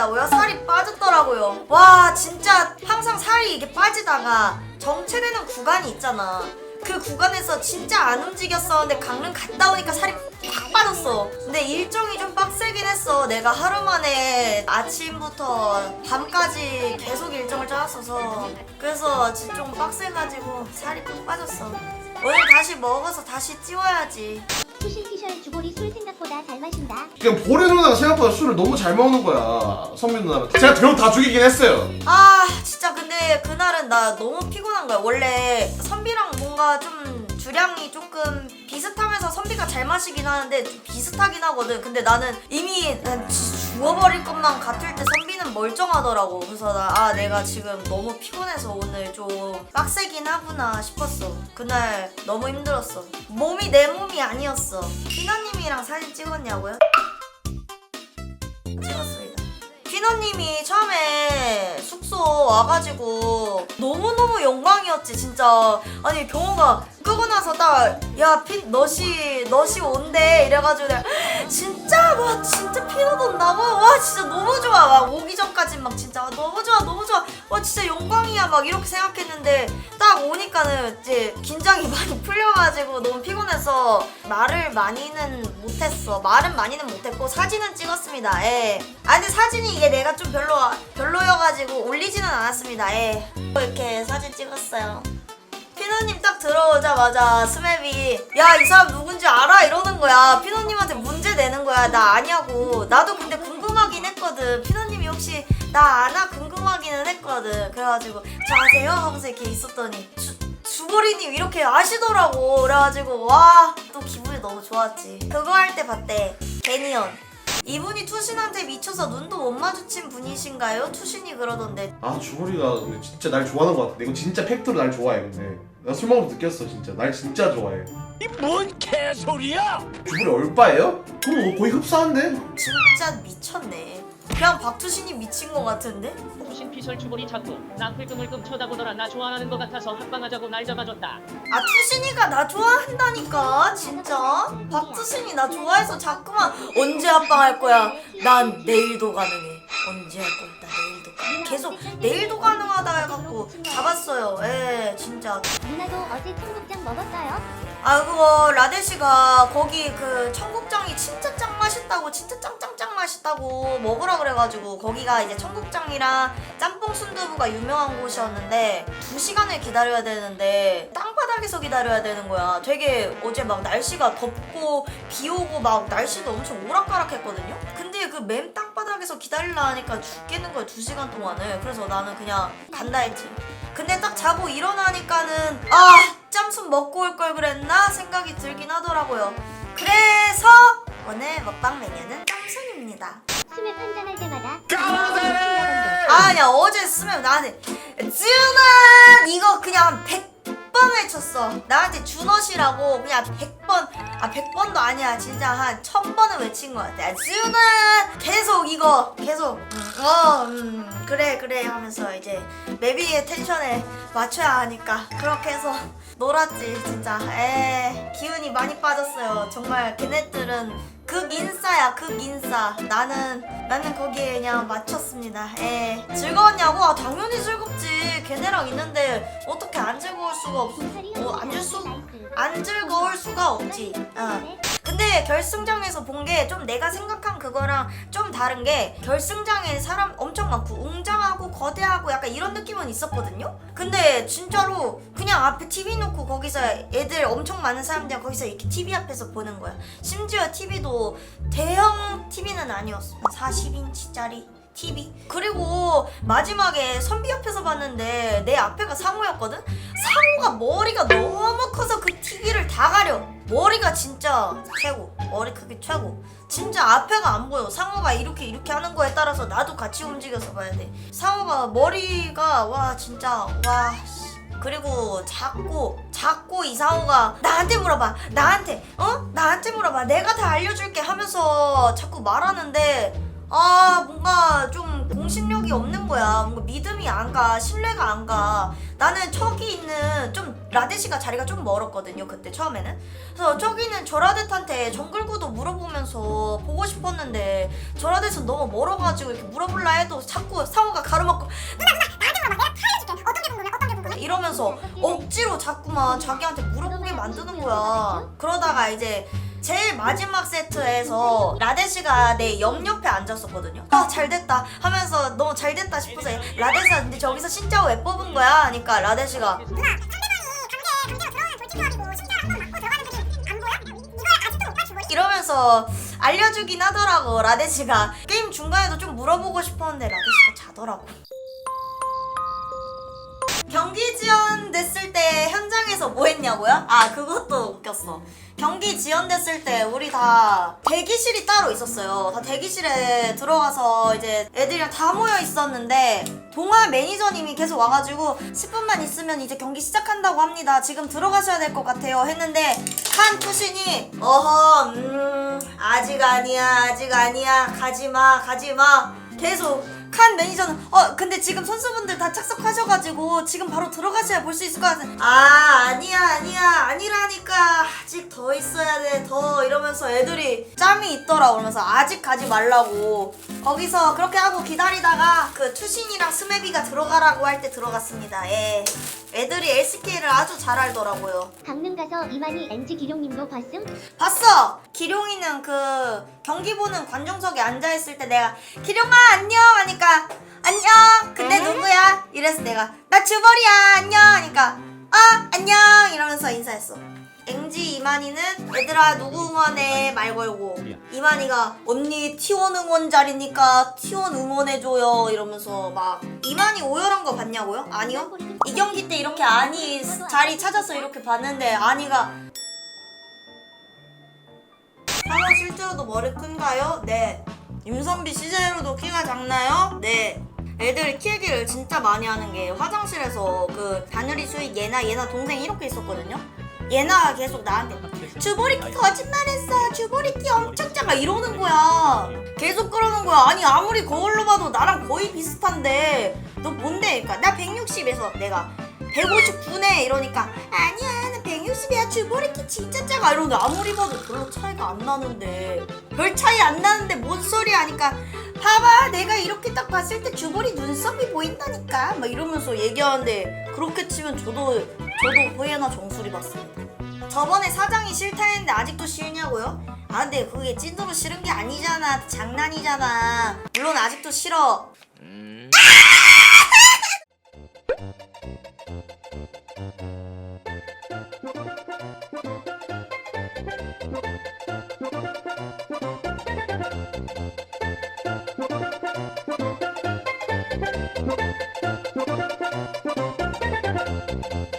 빠진다고요? 살이 빠졌더라고요. 와 진짜 항상 살이 이게 빠지다가 정체되는 구간이 있잖아. 그 구간에서 진짜 안 움직였었는데 강릉 갔다 오니까 살이 팍 빠졌어. 근데 일정이 좀 빡세긴 했어. 내가 하루 만에 아침부터 밤까지 계속 일정을 짜놨어서 그래서 좀 빡세가지고 살이 팍 빠졌어. 오늘 다시 먹어서 다시 찌워야지. 수신 피셜 주보리 술 생각보다 잘 마신다. 그냥 보레 누나가 생각보다 술을 너무 잘 먹는 거야 선민 누나는. 제가 병다 죽이긴 했어요. 아 진짜 근데 그날은 나 너무 피곤한 거야. 원래 선비랑 뭔가 좀 주량이 조금 비슷하면서 선비가 잘 마시긴 하는데 좀 비슷하긴 하거든. 근데 나는 이미 난 지- 죽어버릴 것만 같을 때 선비는 멀쩡하더라고. 그래서 나 아 내가 지금 너무 피곤해서 오늘 좀 빡세긴 하구나 싶었어. 그날 너무 힘들었어. 몸이 내 몸이 아니었어. 피나님이랑 사진 찍었냐고요? 찍었습니다. 피너님이 처음에 숙소 와가지고 너무너무 영광이었지 진짜. 아니 경호가 끄고 나서 딱 야 피 너시 너시 온대. 이래가지고 내가 진짜 와 진짜 피너도 온다고 와 진짜 너무 좋아. 막 오기 전까지 막 진짜 와, 너무 좋아 너무 좋아. 와 진짜 영광이야. 막 이렇게 생각했는데 딱 오니까는 이제 긴장이 많이 풀려가지고 너무 피곤해서 말을 많이는 못했어. 말은 많이는 못했고 사진은 찍었습니다. 예. 아 근데 사진이 이게 내가 좀 별로 별로여가지고 올리지는 않았습니다. 예. 이렇게 사진 찍었어요 피노님 딱 들어오자마자 스맵이 야 이 사람 누군지 알아? 이러는 거야. 피노님한테 문제 내는 거야 나 아냐고. 나도 근데 궁금하긴 했거든. 피노님이 혹시 나 아나? 궁금하기는 했거든. 그래가지고 저 아세요? 하면서 이렇게 있었더니 주, 주보리님 이렇게 아시더라고. 그래가지고 와 또 기분이 너무 좋았지. 그거 할 때 봤대. 데니언 이분이 투신한테 미쳐서 눈도 못 마주친 분이신가요? 투신이 그러던데. 아 주보리가 근데 진짜 날 좋아하는 것 같아. 이거 진짜 팩트로 날 좋아해 근데. 나 술 먹으면서 느꼈어 진짜. 날 진짜 좋아해 이 뭔 개소리야! 주보리 얼빠예요? 그럼 뭐 거의 흡사한데? 진짜 미쳤네. 그냥 박투신이 미친 것 같은데? 수신 피셜 주보리 자꾸 나 흘끔흘끔 쳐다보더라 나 좋아하는 것 같아서 합방하자고 날 잡아줬다. 아 투신이가 나 좋아한다니까 진짜? 박투신이 나 좋아해서 자꾸만 언제 합방할 거야? 난 내일도 가능해. 언제 할 거야? 나 내일도 가능 계속 내일도 가능하다 해갖고 잡았어요. 예 진짜 누나도 어제 청국장 먹었어요? 아 그거 라데시가 거기 그 청국장이 진짜 짱 맛있다고 진짜 짱짱짱 맛있다고 먹으라 그래가지고 거기가 이제 청국장이랑 짬뽕 순두부가 유명한 곳이었는데 두 시간을 기다려야 되는데 땅바닥에서 기다려야 되는 거야. 되게 어제 막 날씨가 덥고 비 오고 막 날씨도 엄청 오락가락했거든요. 근데 그 맨 땅바닥에서 기다리려 하니까 죽겠는 거야 두 시간 동안을. 그래서 나는 그냥 간다 했지 근데 딱 자고 일어나니까는 아 짬순 먹고 올 걸 그랬나 생각이 들긴 하더라고요. 그래서 오늘 먹방 메뉴는 짬순입니다. 스맵 한잔할 때마다 까마귀! 아 아니야 어제 쓰면 나한테 지훈아 이거 그냥 100 번 외쳤어. 나한테 준호씨라고 그냥 100번 아 100번도 아니야 진짜 한 1000번은 외친 것 같아. 아, 지훈아 계속 이거 계속 음, 어 음, 그래 그래 하면서 이제 메비의 텐션에 맞춰야 하니까 그렇게 해서 놀았지 진짜. 에 기운이 많이 빠졌어요. 정말 걔네들은 극인싸야 극인싸. 나는 나는 거기에 그냥 맞췄습니다. 에 즐거웠냐고? 아, 당연히 즐겁지. 걔네랑 있는데 어떻게 안 즐거울 수가 없어 어, 앉을 수- 안 즐거울 수가 없지. 어. 근데 결승장에서 본 게 좀 내가 생각한 그거랑 좀 다른 게 결승장에 사람 엄청 많고 웅장하고 거대하고 약간 이런 느낌은 있었거든요. 근데 진짜로 그냥 앞에 TV 놓고 거기서 애들 엄청 많은 사람들 거기서 이렇게 TV 앞에서 보는 거야. 심지어 TV도 대형 TV는 아니었어. 40인치짜리. TV 그리고 마지막에 선비 옆에서 봤는데 내 앞에가 상호였거든 상호가 머리가 너무 커서 그 TV를 다 가려. 머리가 진짜 최고. 머리 크기 최고. 진짜 앞에가 안 보여. 상호가 이렇게 이렇게 하는 거에 따라서 나도 같이 움직여서 봐야 돼. 상호가 머리가 와 진짜 와 씨. 그리고 작고 작고 이상호가 나한테 물어봐. 나한테. 어? 나한테 물어봐. 내가 다 알려줄게 하면서 자꾸 말하는데 아 뭔가 좀 공신력이 없는 거야. 뭔가 믿음이 안 가 신뢰가 안 가. 나는 저기 있는 좀 라데시가 자리가 좀 멀었거든요 그때 처음에는. 그래서 저기 있는 저라데한테 정글구도 물어보면서 보고 싶었는데 저라데는 너무 멀어가지고 이렇게 물어볼라 해도 자꾸 상호가 가로막고 누나 누나 나한테 물어봐 내가 다 알려줄게. 어떤 게 궁금해 어떤 게 궁금해? 이러면서 억지로 자꾸만 자기한테 물어보게 만드는 거야. 그러다가 이제 제일 마지막 세트에서 라데시가 내 옆 옆에 앉았었거든요. 아 잘됐다 하면서 너무 잘됐다 싶어서 라데시가 근데 저기서 신짜오 왜 뽑은 거야? 하니까 라데시가 누나 상대방이 강제 강제로 들어오는 돌진조합이고 신짜오 한번 맞고 들어가는 그림 안 보여? 이거야 아직도 못 맞추고 이러면서 알려주긴 하더라고 라데시가 게임 중간에도 좀 물어보고 싶었는데 라데시가 자더라고. 경기 지연됐을 때 현장에서 뭐 했냐고요? 아 그것도 웃겼어. 경기 지연됐을 때 우리 다 대기실이 따로 있었어요. 다 대기실에 들어가서 이제 애들이랑 다 모여 있었는데 동아 매니저님이 계속 와가지고 10분만 있으면 이제 경기 시작한다고 합니다. 지금 들어가셔야 될 것 같아요. 했는데 한 투신이 어허 음 아직 아니야 아직 아니야 가지마 가지마 계속 칸 매니저는 어 근데 지금 선수분들 다 착석하셔가지고 지금 바로 들어가셔야 볼 수 있을 것 같아. 아 아니야 아니야. 아니라니까. 아직 더 있어야 돼. 더. 이러면서 애들이 짬이 있더라 그러면서 아직 가지 말라고. 거기서 그렇게 하고 기다리다가 그 투신이랑 스매비가 들어가라고 할 때 들어갔습니다. 예. 애들이 LCK를 아주 잘 알더라고요. 강릉 가서 이만희 NG 기룡님도 봤음? 봤어! 기룡이는 그 경기 보는 관중석에 앉아 있을 때 내가 기룡아 안녕. 하니까 안녕 근데 누구야? 이래서 내가 나 주벌이야 안녕. 하니까 아 안녕. 이러면서 인사했어. 앵지 이만희는 얘들아 누구 응원해? 말 걸고. 이만희가 언니 T1 응원 자리니까 T1 응원해줘요. 이러면서 막 이만희 오열한 거 봤냐고요? 아니요? 이 경기 때 이렇게 아니 자리 찾아서 이렇게 봤는데 아니가 실제로도 머리 큰가요? 네. 임선비 CJ로도 키가 작나요? 네. 애들 키 얘기를 진짜 많이 하는 게 화장실에서 그 다누리 수익 얘나 얘나 동생 이렇게 있었거든요. 얘나가 계속 나한테 주보리 키 거짓말했어. 주보리 키 엄청 작아 이러는 거야. 계속 그러는 거야. 아니 아무리 거울로 봐도 나랑 거의 비슷한데 너 뭔데? 그러니까 나 160에서 내가 159네 이러니까 아니야 나 160이야. 주보리 키 진짜 작아. 이러는데 아무리 봐도 별로 차이가 안 나는데. 별 차이 안 나는데 뭔 소리 하니까 봐봐 내가 이렇게 딱 봤을 때 주보리 눈썹이 보인다니까. 막 이러면서 얘기하는데 그렇게 치면 저도 저도 호예나 정수리 봤습니다. 저번에 사장이 싫다 했는데 아직도 싫냐고요? 아 근데 그게 찐으로 싫은 게 아니잖아. 장난이잖아. 물론 아직도 싫어